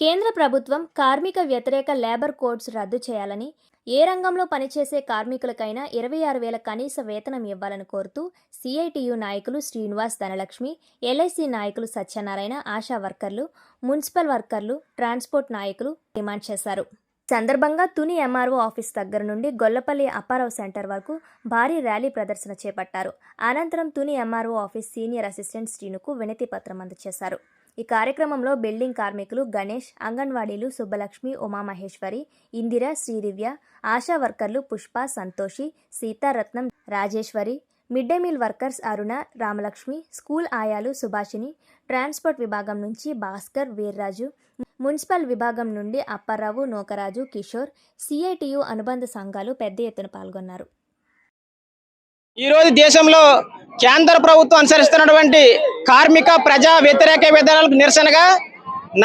కేంద్ర ప్రభుత్వం కార్మిక వ్యతిరేక లేబర్ కోడ్స్ రద్దు చేయాలని ఏ రంగంలో పనిచేసే కార్మికులకైనా ఇరవై ఆరు వేల కనీస వేతనం ఇవ్వాలని కోరుతూ సిఐటియు నాయకులు శ్రీనివాస్ ధనలక్ష్మి ఎల్ఐసి నాయకులు సత్యనారాయణ ఆశా వర్కర్లు మున్సిపల్ వర్కర్లు ట్రాన్స్పోర్ట్ నాయకులు డిమాండ్ చేశారు. సందర్భంగా తుని ఎంఆర్ఓ ఆఫీస్ దగ్గర నుండి గొల్లపల్లి అప్పారావు సెంటర్ వరకు భారీ ర్యాలీ ప్రదర్శన చేపట్టారు. అనంతరం Tuni MRO office senior assistant శ్రీనుకు వినతి పత్రం అందజేశారు. ఈ కార్యక్రమంలో బిల్డింగ్ కార్మికులు గణేష్ అంగన్వాడీలు సుబ్బలక్ష్మి ఉమామహేశ్వరి ఇందిర శ్రీదివ్య ఆశా వర్కర్లు Pushpa Santoshi Sitaratnam Rajeswari mid day meal workers Aruna Ramalakshmi school ఆయాలు Subhashini transport విభాగం నుంచి భాస్కర్ వీర్రాజు మున్సిపల్ విభాగం నుండి అప్పారావు నోకరాజు కిషోర్ సిఐటియు అనుబంధ సంఘాలు పెద్ద ఎత్తున పాల్గొన్నారు. ఈ రోజు దేశంలో కేంద్ర ప్రభుత్వం అనుసరిస్తున్నటువంటి కార్మిక ప్రజా వ్యతిరేక విధానాలకు నిరసనగా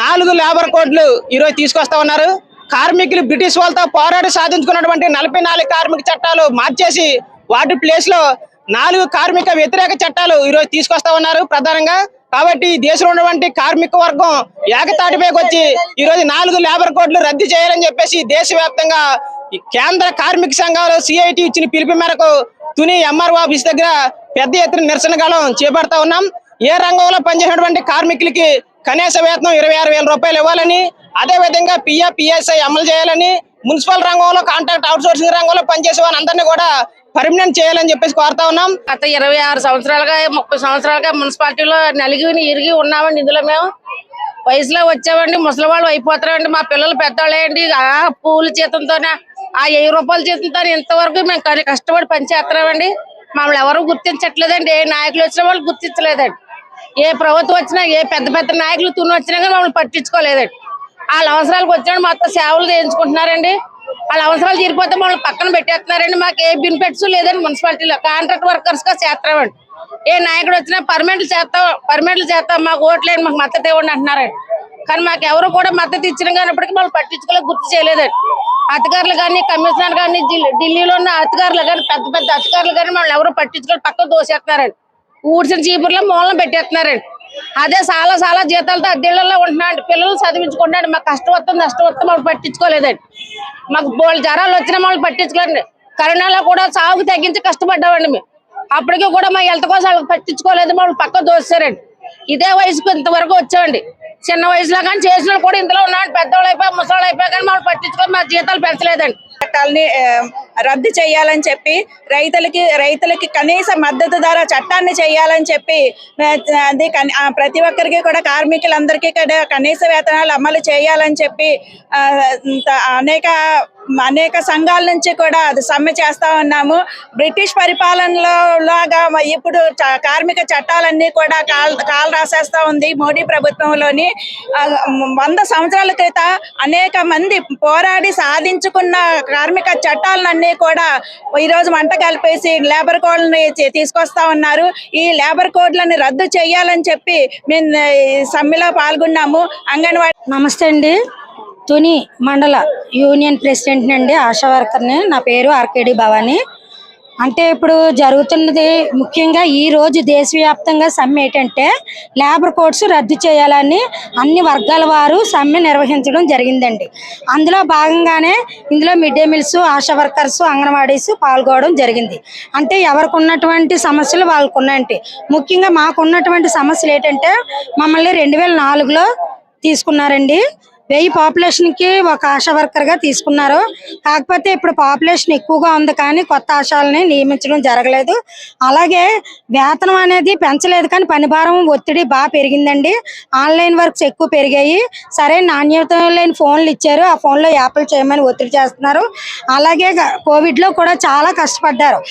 నాలుగు లేబర్ కోడ్లు ఈరోజు తీసుకొస్తా ఉన్నారు. కార్మికులు బ్రిటిష్ వాళ్ళతో పోరాడి సాధించుకున్నటువంటి నలభై నాలుగు కార్మిక చట్టాలు మార్చేసి వాటి ప్లేస్లో నాలుగు కార్మిక వ్యతిరేక చట్టాలు ఈరోజు తీసుకొస్తా ఉన్నారు ప్రధానంగా. కాబట్టి ఈ దేశంలో ఉన్నటువంటి కార్మిక వర్గం ఏకతాటిపైకి వచ్చి ఈ రోజు నాలుగు లేబర్ కోడ్లు రద్దు చేయాలని చెప్పేసి దేశవ్యాప్తంగా కేంద్ర కార్మిక సంఘాలు సిఐటి ఇచ్చిన పిలుపు మేరకు తుని ఎంఆర్ఓ ఆఫీస్ దగ్గర పెద్ద ఎత్తున నిరసన కాలం చేపడతా ఉన్నాం. ఏ రంగంలో పనిచేసినటువంటి కార్మికులకి కనీస వేతనం ఇరవై ఆరు వేల రూపాయలు ఇవ్వాలని అదే విధంగా పిఎఫ్ పిఎస్ఐ అమలు చేయాలని మున్సిపల్ రంగంలో కాంట్రాక్ట్ అవుట్ సోర్సింగ్ రంగంలో పనిచేసే వాళ్ళందరినీ కూడా పర్మనెంట్ చేయాలని చెప్పేసి కోరుతా ఉన్నాం. గత ఇరవై ఆరు సంవత్సరాలుగా ముప్పై సంవత్సరాలుగా మున్సిపాలిటీలో నలిగి ఇరిగి ఉన్నామండి ఇందులో మేము. వయసులో వచ్చామండి ముసలి వాళ్ళు అయిపోతారండి మా పిల్లలు పెద్దవాళ్ళండి ఆ పూల జీతంతోనే ఆ వెయ్యి రూపాయల జీతంతో ఇంతవరకు మేము కష్టపడి పనిచేస్తున్నామండి మమ్మల్ని ఎవరు గుర్తించట్లేదండి. ఏ నాయకులు వచ్చిన వాళ్ళు గుర్తించలేదండి. ఏ ప్రభుత్వం వచ్చినా ఏ పెద్ద పెద్ద నాయకులు తుని వచ్చినా కానీ మమ్మల్ని పట్టించుకోలేదండి. వాళ్ళ అవసరాలకు వచ్చిన మొత్తం సేవలు చేయించుకుంటున్నారండి. వాళ్ళ అవసరాలు తీరిపోతే మమ్మల్ని పక్కన పెట్టేస్తున్నారండి. మాకు ఏ బెనిఫిట్స్ లేదండి మున్సిపాలిటీలో. కాంట్రాక్ట్ వర్కర్స్గా చేస్తామండి ఏ నాయకుడు వచ్చినా పర్మనెంట్లు చేస్తాం పర్మనెంట్లు చేస్తాం మాకు ఓట్లేని మాకు మద్దతు ఇవ్వండి అంటున్నారండి. కానీ మాకు ఎవరు కూడా మద్దతు ఇచ్చిన కానప్పటికీ మమ్మల్ని పట్టించుకోలేదు గుర్తు చేయలేదండి. అధికారులు కానీ కమిషనర్ కానీ ఢిల్లీలో ఉన్న అధికారులు కానీ పెద్ద పెద్ద అధికారులు కానీ మమ్మల్ని ఎవరు పట్టించుకొని పక్కన దోసేస్తున్నారండి ఊడ్చిన చీపుర్లో మూలం పెట్టేస్తున్నారండి. అదే చాలా చాలా జీతాలతో అద్దెళ్ళలో ఉంటున్నాండి పిల్లలు చదివించుకుంటాండి మాకు కష్టం వస్తుంది నష్టం వస్తుంది మమ్మల్ని పట్టించుకోలేదండి. మాకు బోల్ జ్వరాలు వచ్చిన మమ్మల్ని పట్టించుకోండి కరోనాలో కూడా సాగు తగ్గించి కష్టపడ్డామండి మేము. అప్పటికి కూడా మా హెల్త్ కోసం వాళ్ళకి పట్టించుకోలేదు మమ్మల్ని పక్క దోసారండి ఇదే వయసుకు ఇంతవరకు వచ్చామండి. చిన్న వయసులో కానీ చేసిన కూడా ఇంతలో ఉన్నాడు. పెద్దవాళ్ళు అయిపోయి ముసళ్ళు అయిపోయి కానీ మమ్మల్ని పట్టించుకొని మా జీతాలు పెంచలేదండి. చట్టాలని రద్దు చేయాలని చెప్పి రైతులకి రైతులకి కనీస మద్దతు ధర చట్టాన్ని చేయాలని చెప్పి అది ప్రతి ఒక్కరికి కూడా కార్మికులందరికీ కూడా కనీస వేతనాలు అమలు చేయాలని చెప్పి అనేక అనేక సంఘాల నుంచి కూడా అది సమ్మె చేస్తా ఉన్నాము. బ్రిటిష్ పరిపాలనలో లాగా ఇప్పుడు చ- కార్మిక చట్టాలన్నీ కూడా కాల్ కాలు రాసేస్తా ఉంది మోడీ ప్రభుత్వంలోని. వంద సంవత్సరాల క్రితం అనేక మంది పోరాడి సాధించుకున్న కార్మిక చట్టాలన్నీ కూడా ఈరోజు మంట కలిపేసి లేబర్ కోడ్లని తీసుకొస్తా ఉన్నారు. ఈ లేబర్ కోడ్లని రద్దు చేయాలని చెప్పి మేము ఈ సమ్మెలో పాల్గొన్నాము. అంగన్వాడీ నమస్తే అండి. తుని మండల యూనియన్ ప్రెసిడెంట్ అండి ఆశా వర్కర్ని నా. పేరు ఆర్కేడి భవాని. అంటే ఇప్పుడు జరుగుతున్నది ముఖ్యంగా ఈ రోజు దేశవ్యాప్తంగా సమ్మె ఏంటంటే లేబర్ కోడ్స్ రద్దు చేయాలని అన్ని వర్గాల వారు సమ్మె నిర్వహించడం జరిగిందండి. అందులో భాగంగానే ఇందులో mid day meals Asha workers anganwadis పాల్గొనడం జరిగింది. అంటే ఎవరికి ఉన్నటువంటి సమస్యలు వాళ్ళకు ఉన్నాయంటే ముఖ్యంగా మాకు ఉన్నటువంటి సమస్యలు ఏంటంటే మమ్మల్ని రెండు వేల నాలుగులో తీసుకున్నారండి. వెయ్యి పాపులేషన్కి ఒక ఆశా వర్కర్గా తీసుకున్నారు. కాకపోతే ఇప్పుడు పాపులేషన్ ఎక్కువగా ఉంది కానీ కొత్త ఆశాలని నియమించడం జరగలేదు. అలాగే వేతనం అనేది పెంచలేదు కానీ పని భారం ఒత్తిడి బాగా పెరిగిందండి. ఆన్లైన్ వర్క్స్ ఎక్కువ పెరిగాయి. సరే నాణ్యత లేని ఫోన్లు ఇచ్చారు. ఆ ఫోన్లో యాప్లు చేయమని ఒత్తిడి చేస్తున్నారు. అలాగే కోవిడ్లో కూడా చాలా కష్టపడ్డారు.